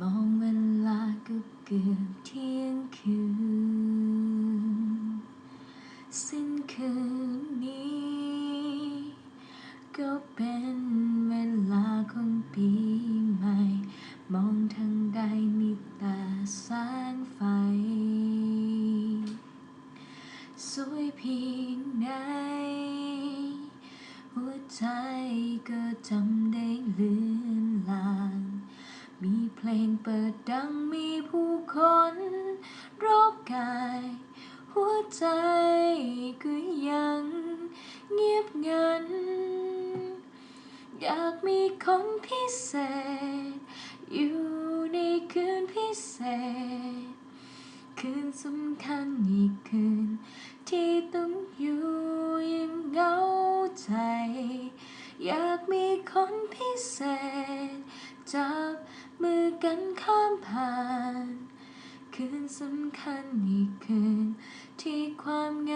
มองเวลาก็เกือบเที่ยงคืน สิ้นคืนนี้ ก็เป็นเวลาของปีใหม่ มองทางใดมีแต่แสงไฟ สวยเพียงไหนหัวใจก็จำ ลงเปิดดังมีผู้คนรอบกาย หัวใจก็ยังเงียบงัน อยากมีคนพิเศษ อยู่ในคืนพิเศษ คืนสำคัญอีกคืน ที่ต้องอยู่อยังเหงาใจ อยากมีคนพิเศษ ข้ามผ่าน คืนสำคัญอีกคืนที่ความเงา